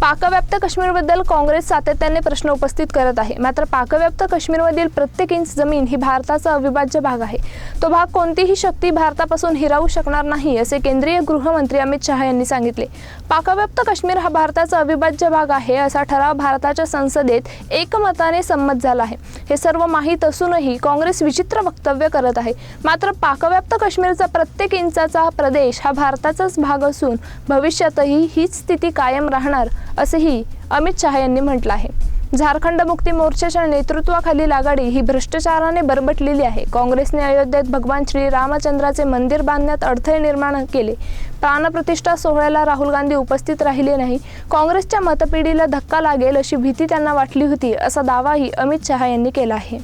पाकव्याप्त काश्मीरबद्दल काँग्रेस सातत्याने प्रश्न उपस्थित करत आहे. मात्र पाकव्याप्त काश्मीरमधील प्रत्येक इंच जमीन ही भारताचा अविभाज्य भाग आहे. तो भाग कोणतीही शक्ती भारतापासून हिरावू शकणार नाही असे केंद्रीय गृहमंत्री अमित शहा यांनी सांगितले. पाकव्याप्त काश्मीर हा भारताचा अविभाज्य भाग आहे असा ठराव भारताच्या संसदेत एकमताने संमत झाला आहे. हे सर्व माहीत असूनही काँग्रेस विचित्र वक्तव्य करत आहे. मात्र पाकव्याप्त काश्मीरचा प्रत्येक इंचाचा हा प्रदेश हा भारताचाच भाग असून भविष्यातही हीच स्थिती कायम राहणार असंही अमित शहा यांनी म्हटलं आहे. झारखंड मुक्ती मोर्चाच्या नेतृत्वाखालील आघाडी ही भ्रष्टाचाराने बरबटलेली आहे. काँग्रेसने अयोध्येत भगवान श्री रामचंद्राचे मंदिर बांधण्यात अडथळे निर्माण केले. प्राणप्रतिष्ठा सोहळ्याला राहुल गांधी उपस्थित राहिले नाही. काँग्रेसच्या मतपिढीला धक्का लागेल अशी भीती त्यांना वाटली होती असा दावाही अमित शहा यांनी केला आहे.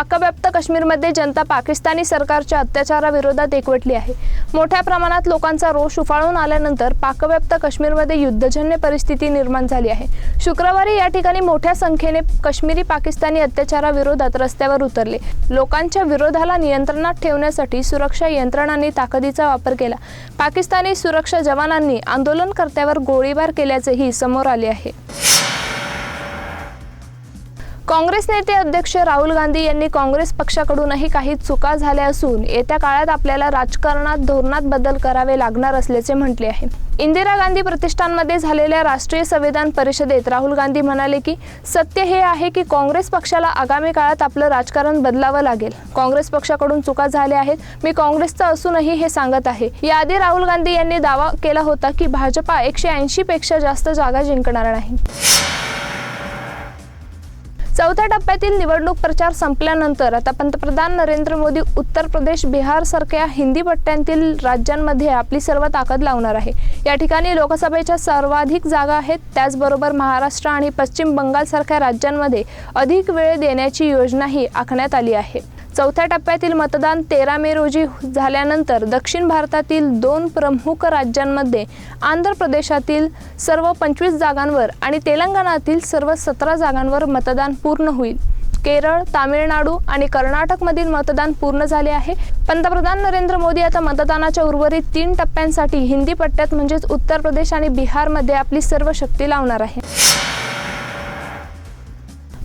पाकव्याप्त काश्मीरमध्ये जनता पाकिस्तानी सरकारच्या अत्याचाराविरोधात एकवटली आहे. मोठ्या प्रमाणात लोकांचा रोष उफाळून आल्यानंतर पाकव्याप्त काश्मीरमध्ये युद्धजन्य परिस्थिती निर्माण झाली आहे. शुक्रवारी या ठिकाणी मोठ्या संख्येने काश्मीरी पाकिस्तानी अत्याचाराविरोधात रस्त्यावर उतरले. लोकांच्या विरोधाला नियंत्रणात ठेवण्यासाठी सुरक्षा यंत्रणांनी ताकदीचा वापर केला. पाकिस्तानी सुरक्षा जवानांनी आंदोलनकर्त्यावर गोळीबार केल्याचेही समोर आले आहे. काँग्रेस नेते अध्यक्ष राहुल गांधी यांनी काँग्रेस पक्षाकडूनही काही चुका झाल्या असून येत्या काळात आपल्याला राजकारणात धोरणात बदल करावे लागणार असल्याचे म्हटले आहे. इंदिरा गांधी प्रतिष्ठानमध्ये झालेल्या राष्ट्रीय संविधान परिषदेत राहुल गांधी म्हणाले की सत्य हे आहे की काँग्रेस पक्षाला आगामी काळात आपलं राजकारण बदलावं लागेल. काँग्रेस पक्षाकडून चुका झाल्या आहेत मी काँग्रेसचा असूनही हे सांगत आहे. याआधी राहुल गांधी यांनी दावा केला होता की भाजपा एकशे ऐंशी पेक्षा जास्त जागा जिंकणार नाही. चौथ्या टप्प्यातील निवडणूक प्रचार संपल्यानंतर आता पंतप्रधान नरेंद्र मोदी उत्तर प्रदेश बिहार सारख्या हिंदी पट्ट्यांतील राज्यांमध्ये आपली सर्व ताकद लावणार आहे. या ठिकाणी लोकसभेच्या सर्वाधिक जागा आहेत. त्याचबरोबर महाराष्ट्र आणि पश्चिम बंगालसारख्या राज्यांमध्ये अधिक वेळ देण्याची योजनाही आखण्यात आली आहे. चौथ्या टप्प्यातील मतदान तेरा मे रोजी झाल्यानंतर दक्षिण भारतातील दोन प्रमुख राज्यांमध्ये आंध्र प्रदेशातील सर्व पंचवीस जागांवर आणि तेलंगणातील सर्व सतरा जागांवर मतदान पूर्ण होईल. केरळ तामिळनाडू आणि कर्नाटकमधील मतदान पूर्ण झाले आहे. पंतप्रधान नरेंद्र मोदी आता मतदानाच्या उर्वरित तीन टप्प्यांसाठी हिंदी पट्ट्यात म्हणजेच उत्तर प्रदेश आणि बिहारमध्ये आपली सर्व शक्ती लावणार आहे.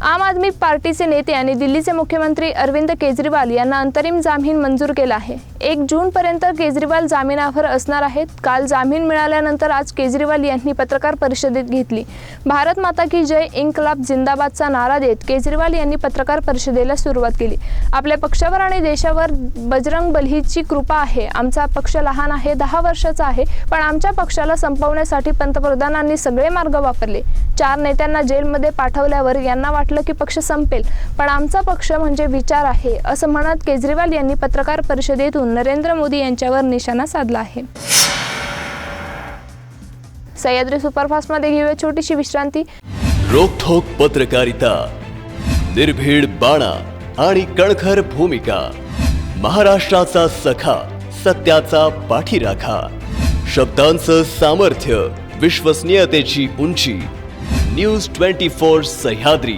आम आदमी पार्टीचे नेते आणि दिल्लीचे मुख्यमंत्री अरविंद केजरीवाल यांना अंतरिम जामीन मंजूर केला आहे. एक जूनपर्यंत केजरीवाल जामिनावर असणार आहेत. काल जामीन मिळाल्यानंतर आज केजरीवाल यांनी पत्रकार परिषदेत घेतली. भारत माता की जय इन्कलाब जिंदाबादचा नारा देत केजरीवाल यांनी पत्रकार परिषदेला सुरुवात केली. आपल्या पक्षावर आणि देशावर बजरंग बलीची कृपा आहे. आमचा पक्ष लहान आहे दहा वर्षाचा आहे पण आमच्या पक्षाला संपवण्यासाठी पंतप्रधानांनी सगळे मार्ग वापरले. चार नेत्यांना जेलमध्ये पाठवल्यावर यांना वाटलं की पक्ष संपेल. पण आमचा पक्ष म्हणजे विचार आहे असं म्हणत केजरीवाल यांनी पत्रकार परिषदेतून नरेंद्र मोदी यांच्यावर निशाणा साधला आहे. सह्याद्री सुपरफास्टमध्ये घेऊया छोटीशी विश्रांती. रोखोक पत्रकारिता निर्भीड बाणा आणि कणखर भूमिका महाराष्ट्राचा सखा सत्याचा पाठीराखा शब्दांचं सामर्थ्य विश्वसनीयतेची उंची news twenty four Sahyadri.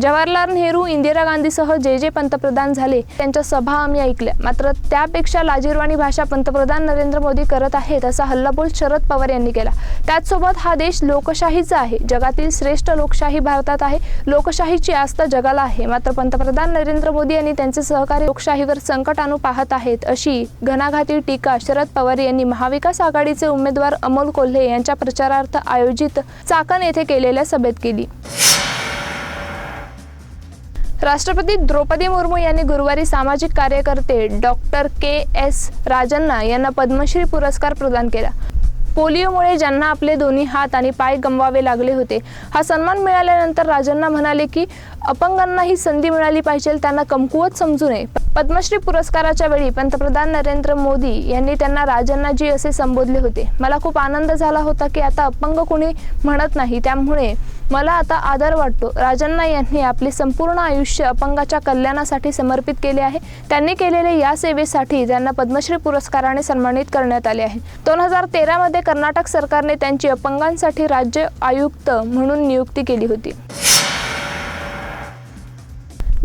Jawaharlal Nehru Indira गांधीसह जे जे पंतप्रधान झाले त्यांच्या सभा आम्ही ऐकल्या. मात्र त्यापेक्षा लाजीरवाणी भाषा पंतप्रधान नरेंद्र मोदी करत आहेत असा हल्लाबोल शरद पवार यांनी केला. त्याचसोबत हा देश लोकशाहीचा आहे. जगातील श्रेष्ठ लोकशाही भारतात आहे. लोकशाहीची आस्था जगाला आहे. मात्र पंतप्रधान नरेंद्र मोदी यांनी त्यांचे सहकारी लोकशाहीवर संकट आणू पाहत आहेत अशी घणाघाती टीका शरद पवार यांनी महाविकास आघाडीचे उमेदवार अमोल कोल्हे यांच्या प्रचारार्थ आयोजित चाकण येथे केलेल्या सभेत केली. राष्ट्रपती द्रौपदी मुर्मू यांनी गुरुवारी सामाजिक कार्यकर्ते डॉक्टर के एस राजन्ना यांना पद्मश्री पुरस्कार प्रदान केला. पोलिओमुळे ज्यांना आपले दोन्ही हात आणि पाय गमवावे लागले होते हा सन्मान मिळाल्यानंतर राजांना म्हणाले की अपंगांना ही संधी मिळाली पाहिजे त्यांना कमकुवत समजू नये. पद्मश्री पुरस्काराच्या वेळी पंतप्रधान नरेंद्र मोदी यांनी त्यांना राजांनाजी असे संबोधले होते. मला खूप आनंद झाला होता की आता अपंग कोणी म्हणत नाही त्यामुळे मला आता आदर वाटतो. राजन्ना यांनी आपले संपूर्ण आयुष्य अपंगाच्या कल्याणासाठी समर्पित केले आहे. त्यांनी केलेल्या या सेवेसाठी त्यांना पद्मश्री पुरस्काराने सन्मानित करण्यात आले आहे. दोन हजार तेरामध्ये कर्नाटक सरकारने त्यांची अपंगांसाठी राज्य आयुक्त म्हणून नियुक्ती केली होती.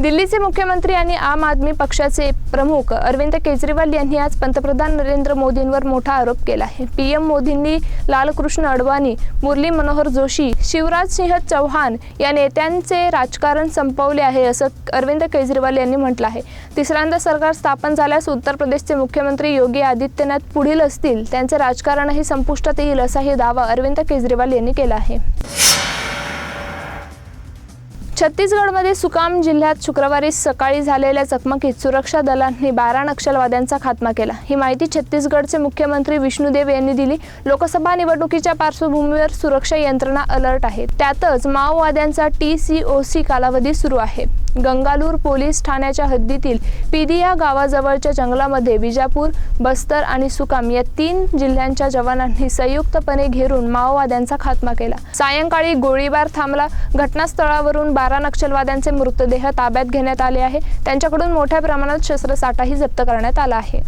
दिल्लीचे मुख्यमंत्री आणि आम आदमी पक्षाचे प्रमुख अरविंद केजरीवाल यांनी आज पंतप्रधान नरेंद्र मोदींवर मोठा आरोप केला आहे. पीएम मोदींनी लालकृष्ण अडवाणी मुरली मनोहर जोशी शिवराज सिंह चौहान या नेत्यांचे राजकारण संपवले आहे असं अरविंद केजरीवाल यांनी म्हटलं आहे. तिसऱ्यांदा सरकार स्थापन झाल्यास उत्तर प्रदेशचे मुख्यमंत्री योगी आदित्यनाथ पुढील असतील. त्यांचे राजकारणही संपुष्टात येईल असाही दावा अरविंद केजरीवाल यांनी केला आहे. छत्तीसगडमध्ये सुकाम जिल्ह्यात शुक्रवारी सकाळी झालेल्या चकमकीत सुरक्षा दलांनी बारा नक्षलवाद्यांचा खात्मा केला. ही माहिती छत्तीसगडचे मुख्यमंत्री विष्णुदेव यांनी दिली. लोकसभा निवडणुकीच्या पार्श्वभूमीवर सुरक्षा यंत्रणा अलर्ट आहे. त्यातच माओवाद्यांचा टी सी ओ सी कालावधी सुरू आहे. गंगालूर पोलीस ठाण्याच्या हद्दीतील पिदिया गावाजवळच्या जंगलामध्ये विजापूर बस्तर आणि सुकाम या तीन जिल्ह्यांच्या जवानांनी संयुक्तपणे घेरून माओवाद्यांचा खात्मा केला. सायंकाळी गोळीबार थांबला. घटनास्थळावरून बारा नक्षलवाद्यांचे मृतदेह ताब्यात घेण्यात आले आहे. त्यांच्याकडून मोठ्या प्रमाणात शस्त्रसाठाही जप्त करण्यात आला आहे.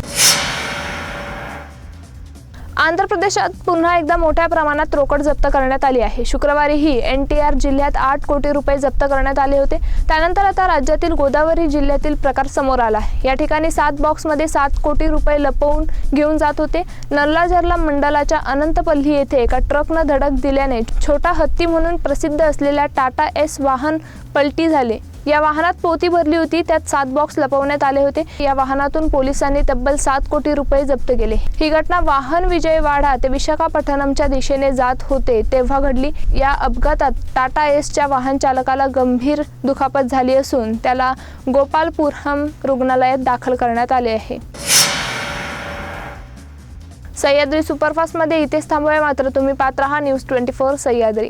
आंध्र प्रदेशात पुन्हा एकदा मोठ्या प्रमाणात रोकड जप्त करण्यात आली आहे. शुक्रवारीही एन टी आर जिल्ह्यात आठ कोटी रुपये जप्त करण्यात आले होते. त्यानंतर आता राज्यातील गोदावरी जिल्ह्यातील प्रकार समोर आला आहे. या ठिकाणी सात बॉक्समध्ये सात कोटी रुपये लपवून घेऊन जात होते. नल्लाजरला मंडलाच्या अनंतपल्ली येथे एका ट्रकनं धडक दिल्याने छोटा हत्ती म्हणून प्रसिद्ध असलेल्या टाटा एस वाहन पलटी झाले. या वाहनात पोती भरली होती. त्यात सात बॉक्स लपवण्यात आले होते. या वाहनातून पोलिसांनी तब्बल सात कोटी रुपये जप्त केले. ही घटना वाहन विजयवाडा ते विशाखापट्टणमच्या दिशेने जात होते तेव्हा घडली. या अपघातात टाटा एसच्या वाहन चालकाला गंभीर दुखापत झाली असून त्याला गोपालपुरहम रुग्णालयात दाखल करण्यात आले आहे. सह्याद्री सुपरफास्टमध्ये इथेच थांबूया. मात्र तुम्ही पात्र हा न्यूज ट्वेंटी फोर सह्याद्री.